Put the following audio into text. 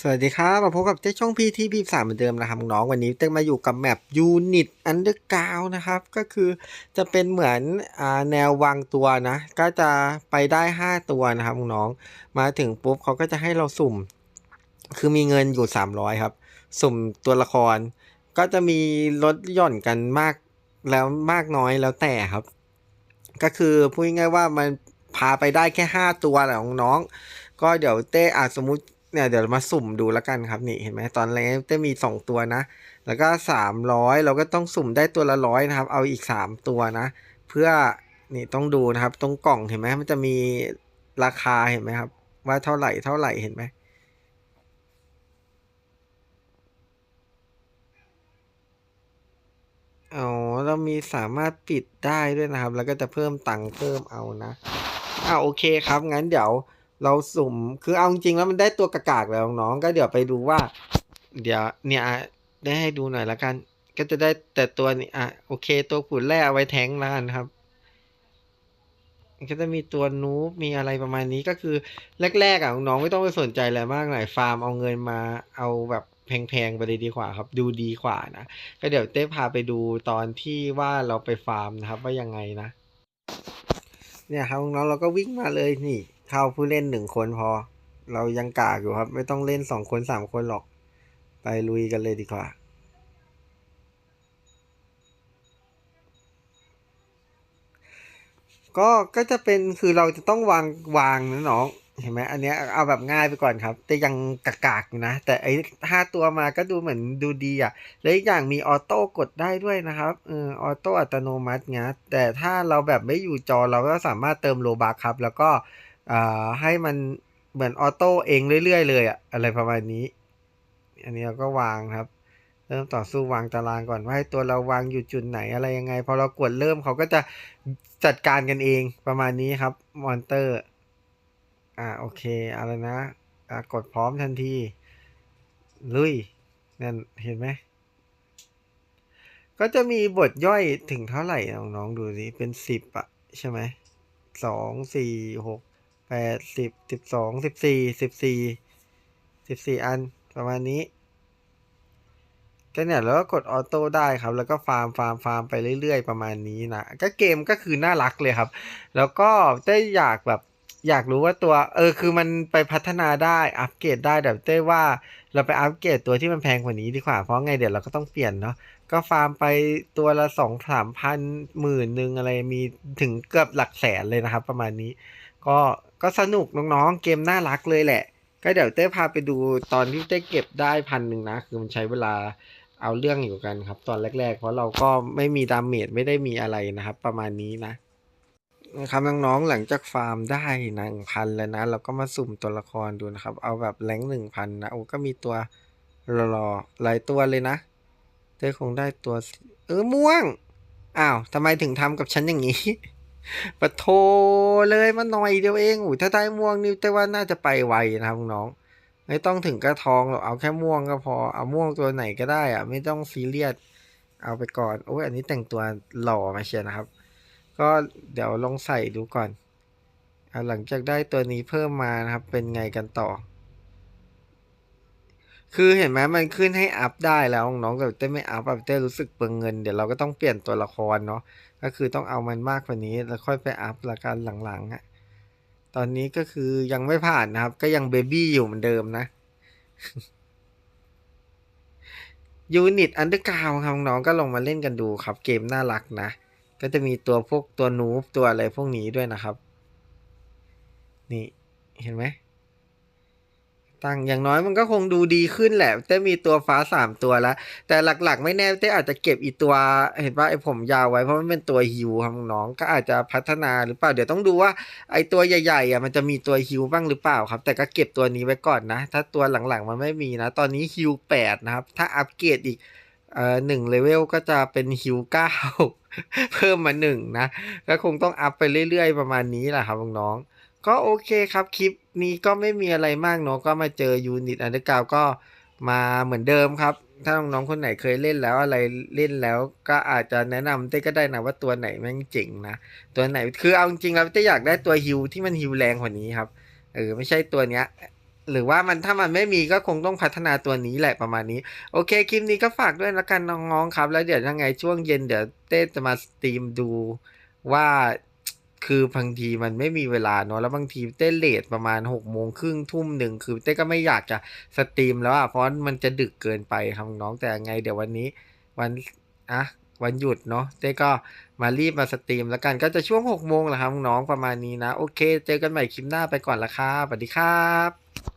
สวัสดีครับ มาพบกับเจ๊ช่องพีทีพีสามเหมือนเดิมนะครับน้องวันนี้เต้มาอยู่กับแมปยูนิตอันเดอร์กาวนะครับ ก็คือจะเป็นเหมือนอแนววางตัวนะ ก็จะไปได้ 5 ตัวนะครับน้องมาถึงปุ๊บเขาก็จะให้เราสุ่ม คือมีเงินอยู่ 300 ครับ สุ่มตัวละคร ก็จะมีลดหย่อนกันมากแล้วมากน้อยแล้วแต่ครับ ก็คือพูดง่ายๆว่ามันพาไปได้แค่ 5 ตัวแหละของน้อง ก็เดี๋ยวเต้อาจสมมุติ เนี่ยเดี๋ยวมาสุ่มดูแล้วกันครับนี่เห็นไหมตอนแรกเต้มี 2 ตัวนะ แล้วก็ 300 เราก็ต้องสุ่มได้ตัวละร้อยนะครับ เอาอีก 3 ตัวนะ เพื่อนี่ต้องดูนะครับ ตรงกล่องเห็นไหมมันจะมีราคาเห็นไหมครับ ว่าเท่าไหร่เท่าไหร่เห็นไหมอ๋อเรามีสามารถปิดได้ด้วยนะครับ แล้วก็จะเพิ่มตังค์เพิ่มเอานะอ่าโอเคครับงั้นเดี๋ยว เราสุ่มคือเอาจริงแล้วมันได้ตัวกากๆแล้วน้องก็เดี๋ยวไปดูว่า เดี๋ยวเนี่ยได้ให้ดูหน่อยละกัน ก็จะได้แต่ตัวนี้อะโอเค ตัวขุนแร่เอาไว้แทงแล้วกันครับก็จะมีตัวนูบมีอะไรประมาณนี้ก็คือแรกๆอะน้องไม่ต้องไปสนใจอะไรมากหน่อยฟาร์มเอาเงินมาเอาแบบแพงๆไปเลยดีกว่าครับ ดูดีกว่านะก็เดี๋ยวเต้พาไปดูตอนที่ว่าเราไปฟาร์มนะครับ ว่ายังไงนะ เนี่ยครับน้องเราก็วิ่งมาเลยนี่ เข้าผู้เล่นหนึ่งคนพอ เรายังกากอยู่ครับ ไม่ต้องเล่นสองคนสามคนหรอก ไปลุยกันเลยดีกว่าก็ก็จะเป็นคือเราจะต้องวางวางนะน้องเห็นไหมอันเนี้ยเอาแบบง่ายไปก่อนครับ แต่ยังกากๆอยู่นะ แต่ไอ้ห้าตัวมาก็ดูเหมือนดูดีอะ แล้วอีกอย่างมีออโต้กดได้ด้วยนะครับเออออโต้อัตโนมัติเงี้ยแต่ถ้าเราแบบไม่อยู่จอเราก็สามารถเติมโลบัคครับ แล้วก็ อ่าให้มันเหมือนออโต้เองเรื่อยๆเลยอะอะไรประมาณนี้ อันนี้เราก็วางครับ เริ่มต่อสู้วางตารางก่อนว่าให้ตัวเราวางอยู่จุดไหนอะไรยังไง พอเรากดเริ่มเขาก็จะจัดการกันเองประมาณนี้ครับมอนเตอร์ อ่าโอเคอะไรนะอ่ากดพร้อมทันที ลุยนั่นเห็นไหมก็จะมีบทย่อยถึงเท่าไหร่น้องๆดูสิเป็นสิบอะใช่ไหมสองสี่หก แปดสิบสิบสองสิบสี่สิบสี่สิบสี่อันประมาณนี้ก็เนี่ยแล้วก็กดออโต้ได้ครับ แล้วก็ฟาร์มฟาร์มฟาร์มไปเรื่อยๆ ประมาณนี้นะก็เกมก็คือน่ารักเลยครับ แล้วก็ได้อยากแบบอยากรู้ว่าตัวเออคือมันไปพัฒนาได้อัปเกรดได้แบบเต้ว่าเราไปอัปเกรดตัวที่มันแพงกว่านี้ดีกว่า เพราะไงเดี๋ยวเราก็ต้องเปลี่ยนเนาะก็ฟาร์มไปตัวละสองสามพันหมื่นหนึ่งอะไรมีถึงเกือบหลักแสนเลยนะครับ ประมาณนี้ ก็ ก็สนุกน้องๆ เกมน่ารักเลยแหละ ก็เดี๋ยวเต้พาไปดูตอนที่เต้เก็บได้พันหนึ่งนะ คือมันใช้เวลาเอาเรื่องอยู่กันครับ ตอนแรก ๆ เพราะเราก็ไม่มีดาเมจไม่ได้มีอะไรนะครับ ประมาณนี้นะนะครับน้องๆหลังจากฟาร์มได้หนึ่งพันแล้วนะ เราก็มาสุ่มตัวละครดูนะครับ เอาแบบแรงหนึ่งพันนะโอ้ก็มีตัวรอๆหลายตัวเลยนะเต้คงได้ตัว เออม่วงอ้าวทำไมถึงทำกับฉันอย่างนี้ ปะโทเลยมาหน่อยเดียวเองอุ้ยถ้าได้ม่วงนี่แต่ว่าน่าจะไปไวนะครับน้องไม่ต้องถึงกระทองหรอกเอาแค่ม่วงก็พอเอาม่วงตัวไหนก็ได้อะไม่ต้องซีเรียสเอาไปก่อนโอ้ยอันนี้แต่งตัวหล่อมาเชียนะครับ ก็เดี๋ยวลองใส่ดูก่อนเอาหลังจากได้ตัวนี้เพิ่มมานะครับ เป็นไงกันต่อ คือเห็นไหมมันขึ้นให้อัพได้แล้วน้องแต่เต้ไม่อัพแบบเต้รู้สึกเปลืองเงินเดี๋ยวเราก็ต้องเปลี่ยนตัวละครเนาะก็คือต้องเอามันมากกว่านี้แล้วค่อยไปอัพละกันหลังๆอะตอนนี้ก็คือยังไม่ผ่านนะครับ ก็ยังเบบี้อยู่เหมือนเดิมนะยูนิตอันเดอร์กราวครับน้องก็ลงมาเล่นกันดูครับ เกมน่ารักนะ ก็จะมีตัวพวกตัวนูบตัวอะไรพวกนี้ด้วยนะครับ นี่เห็นไหม ตั้งอย่างน้อยมันก็คงดูดีขึ้นแหละเต้มีตัวฟ้าสามตัวแล้ว แต่หลักๆ ไม่แน่เต้อาจจะเก็บอีตัว เห็นว่าไอผมยาวไว้เพราะมันเป็นตัวฮิวครับน้องก็อาจจะพัฒนาหรือเปล่าเดี๋ยวต้องดูว่าไอตัวใหญ่ๆอะมันจะมีตัวฮิวบ้างหรือเปล่าครับ แต่ก็เก็บตัวนี้ไว้ก่อนนะ ถ้าตัวหลังๆมันไม่มีนะ ตอนนี้ฮิวแปดนะครับ ถ้าอัปเกรดอีกเอ่อหนึ่งเลเวลก็จะเป็นฮิวเก้าเพิ่มมาหนึ่งนะก็คงต้องอัพไปเรื่อยๆ ประมาณนี้แหละครับน้องก็โอเคครับคลิป นี้ก็ไม่มีอะไรมากเนาะก็มาเจอยูนิตอันเดอร์กาวก็มาเหมือนเดิมครับ ถ้าน้องๆคนไหนเคยเล่นแล้วอะไรเล่นแล้วก็อาจจะแนะนำเต้ก็ได้นะว่าตัวไหนแม่งเจ๋งนะ ตัวไหนคือเอาจริงแล้วเต้อยากได้ตัวฮิวที่มันฮิวแรงกว่านี้ครับเออไม่ใช่ตัวเนี้ยหรือว่ามันถ้ามันไม่มีก็คงต้องพัฒนาตัวนี้แหละประมาณนี้ โอเคคลิปนี้ก็ฝากด้วยและกันน้องๆครับ แล้วเดี๋ยวยังไงช่วงเย็นเดี๋ยวเต้จะมาสตรีมดูว่า คือบางทีมันไม่มีเวลาเนอะแล้วบางทีเต้เลทประมาณหกโมงครึ่งทุ่มหนึ่งคือเต้ก็ไม่อยากจะสตรีมแล้วอะเพราะมันจะดึกเกินไปครับน้องแต่ไงเดี๋ยววันนี้วันอะวันหยุดเนาะเต้ก็มารีบมาสตรีมแล้วกันก็จะช่วงหกโมงแหละครับน้องประมาณนี้นะ โอเค เจอกันใหม่คลิปหน้าไปก่อนละครับสวัสดีครับ